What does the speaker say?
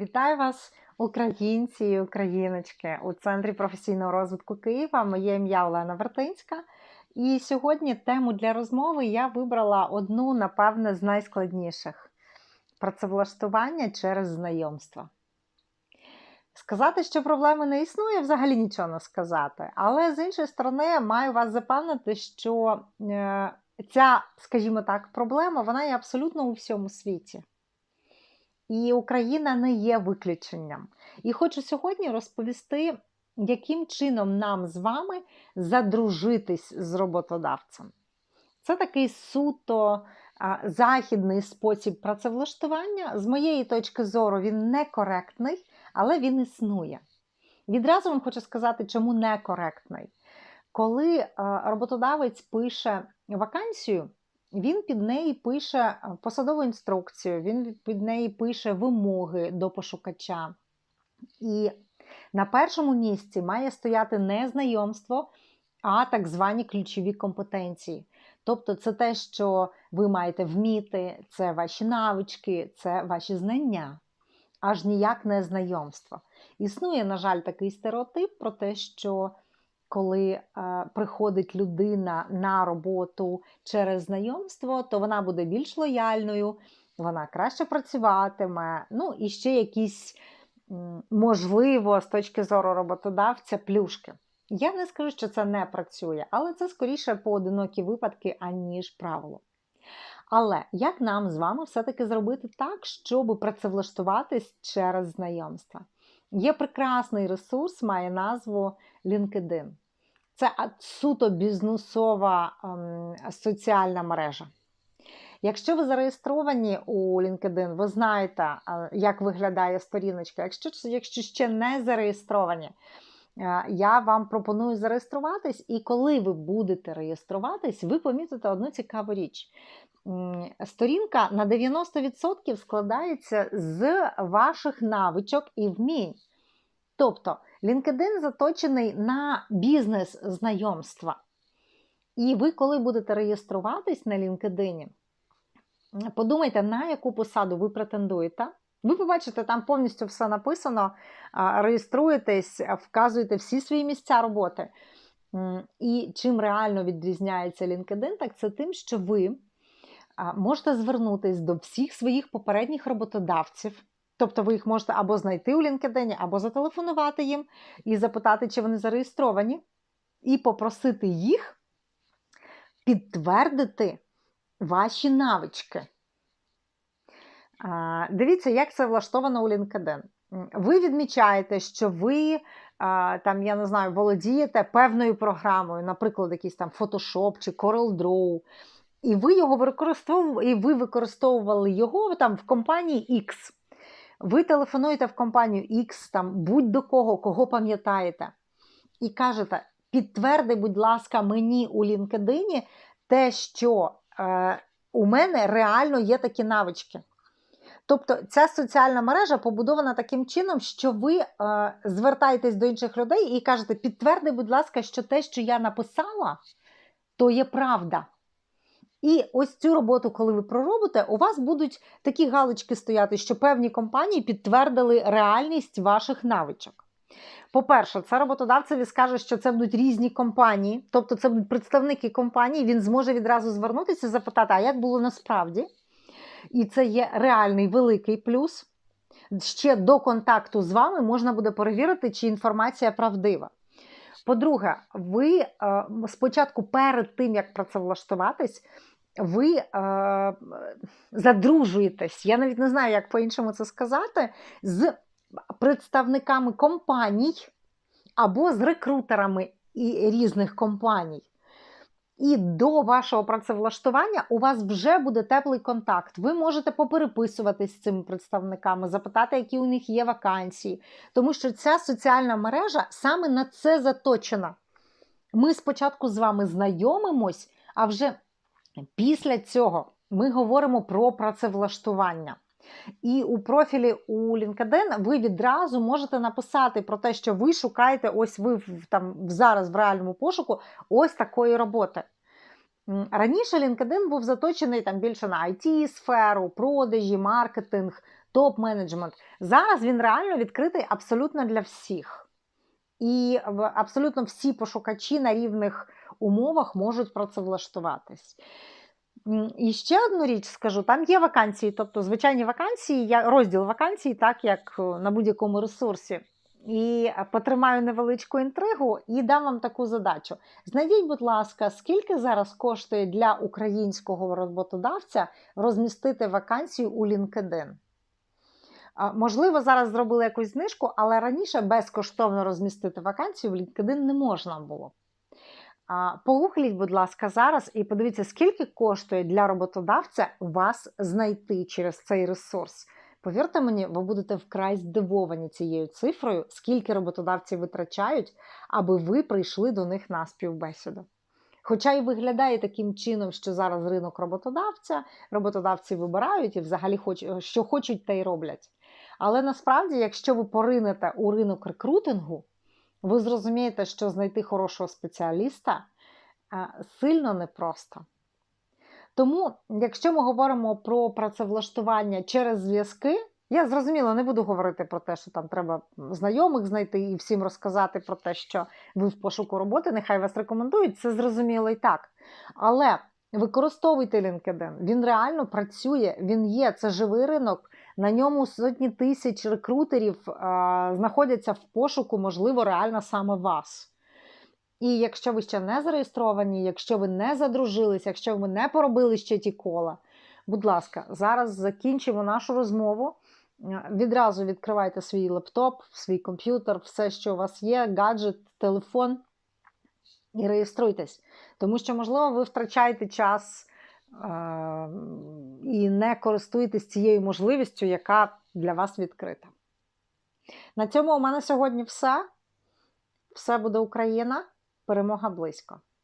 Вітаю вас, українці і україночки, у Центрі професійного розвитку Києва. Моє ім'я Олена Вертинська. І сьогодні тему для розмови я вибрала одну, напевне, з найскладніших працевлаштування через знайомства. Сказати, що проблеми не існує, взагалі нічого не сказати. Але з іншої сторони, маю вас запевнити, що е, ця, скажімо так, проблема вона є абсолютно у всьому світі. І Україна не є виключенням. І хочу сьогодні розповісти, яким чином нам з вами задружитись з роботодавцем. Це такий суто західний спосіб працевлаштування. З моєї точки зору, він некоректний, але він існує. Відразу вам хочу сказати, чому некоректний. Коли роботодавець пише вакансію, він під неї пише е, посадову інструкцію, він під неї пише вимоги до пошукача. І на першому місці має стояти не знайомство, а так звані ключові компетенції. Тобто, це те, що ви маєте вміти, це ваші навички, це ваші знання, аж ніяк не знайомство. Існує, на жаль, такий стереотип про те, що коли е, приходить людина на роботу через знайомство, то вона буде більш лояльною, вона краще працюватиме. Ну і ще якісь, можливо, з точки зору роботодавця, плюшки. Я не скажу, що це не працює, але це скоріше поодинокі випадки, аніж правило. Але як нам з вами все-таки зробити так, щоб працевлаштуватись через знайомства? Є прекрасний ресурс, має назву LinkedIn. Це суто бізнесова ем, соціальна мережа. Якщо ви зареєстровані у LinkedIn, ви знаєте, е, як виглядає сторіночка. Якщо, якщо ще не зареєстровані, е, я вам пропоную зареєструватись, і коли ви будете реєструватись, ви помітите одну цікаву річ. Сторінка на 90% складається з ваших навичок і вмінь. Тобто LinkedIn заточений на бізнес-знайомства. І ви, коли будете реєструватись на LinkedIn, подумайте, на яку посаду ви претендуєте. Ви побачите, там повністю все написано, реєструєтесь, вказуєте всі свої місця роботи. І чим реально відрізняється LinkedIn, так це тим, що ви можете звернутися до всіх своїх попередніх роботодавців. Тобто ви їх можете або знайти у LinkedIn, або зателефонувати їм і запитати, чи вони зареєстровані, і попросити їх підтвердити ваші навички. Дивіться, як це влаштовано у LinkedIn. Ви відмічаєте, що ви там, я не знаю, володієте певною програмою, наприклад, якийсь там Photoshop чи CorelDRAW, і ви його використовували, і ви використовували його там в компанії X. Ви телефонуєте в компанію X, там будь-до кого, кого пам'ятаєте, і кажете: підтверди, будь ласка, мені у LinkedIn те, що е, у мене реально є такі навички. Тобто ця соціальна мережа побудована таким чином, що ви е, звертаєтесь до інших людей і кажете: підтверди, будь ласка, що те, що я написала, то є правда. І ось цю роботу, коли ви проробите, у вас будуть такі галочки стояти, що певні компанії підтвердили реальність ваших навичок. По-перше, це роботодавцеві скаже, що це будуть різні компанії, тобто це будуть представники компанії, він зможе відразу звернутися і запитати, а як було насправді. І це є реальний великий плюс. Ще до контакту з вами можна буде перевірити, чи інформація правдива. По-друге, ви е, спочатку перед тим, як працевлаштуватись, ви е, задружуєтесь, я навіть не знаю, як по-іншому це сказати, з представниками компаній або з рекрутерами різних компаній. І до вашого працевлаштування у вас вже буде теплий контакт. Ви можете попереписуватись з цими представниками, запитати, які у них є вакансії. Тому що ця соціальна мережа саме на це заточена. Ми спочатку з вами знайомимось, а вже після цього ми говоримо про працевлаштування. І у профілі у LinkedIn ви відразу можете написати про те, що ви шукаєте, ось ви там зараз в реальному пошуку ось такої роботи. Раніше LinkedIn був заточений там більше на it сферу продажі, маркетинг, топ-менеджмент. Зараз він реально відкритий абсолютно для всіх. І абсолютно всі пошукачі на рівних умовах можуть працевлаштуватись. І ще одну річ скажу: там є вакансії, тобто звичайні вакансії, розділ вакансій, так як е, на будь-якому ресурсі. І потримаю невеличку інтригу і дам вам таку задачу. Знайдіть, будь ласка, скільки зараз коштує для українського роботодавця розмістити вакансію у LinkedIn? Можливо, зараз зробили якусь знижку, але раніше безкоштовно розмістити вакансію в LinkedIn не можна було. Погугліть, будь ласка, зараз і подивіться, скільки коштує для роботодавця вас знайти через цей ресурс. Повірте мені, ви будете вкрай здивовані цією цифрою, скільки роботодавці витрачають, аби ви прийшли до них на співбесіду. Хоча і виглядає таким чином, що зараз ринок роботодавця, роботодавці вибирають і взагалі хоч, що хочуть, те й роблять. Але насправді, якщо ви поринете у ринок рекрутингу, ви зрозумієте, що знайти хорошого спеціаліста сильно непросто. Тому, якщо ми говоримо про працевлаштування через зв'язки, я зрозуміло не буду говорити про те, що там треба знайомих знайти і всім розказати про те, що ви в пошуку роботи, нехай вас рекомендують, це зрозуміло і так. Але використовуйте LinkedIn, він реально працює, він є, це живий ринок. На ньому сотні тисяч рекрутерів а, знаходяться в пошуку, можливо, реально саме вас. І якщо ви ще не зареєстровані, якщо ви не задружились, якщо ви не поробили ще ті кола, будь ласка, зараз закінчимо нашу розмову. Е, Відразу відкривайте свій лептоп, свій комп'ютер, все, що у вас є, гаджет, телефон, і реєструйтесь. Тому що, можливо, ви втрачаєте час е- і не користуєтесь цією можливістю, яка для вас відкрита. На цьому у мене сьогодні все. Все буде Україна. Перемога близько.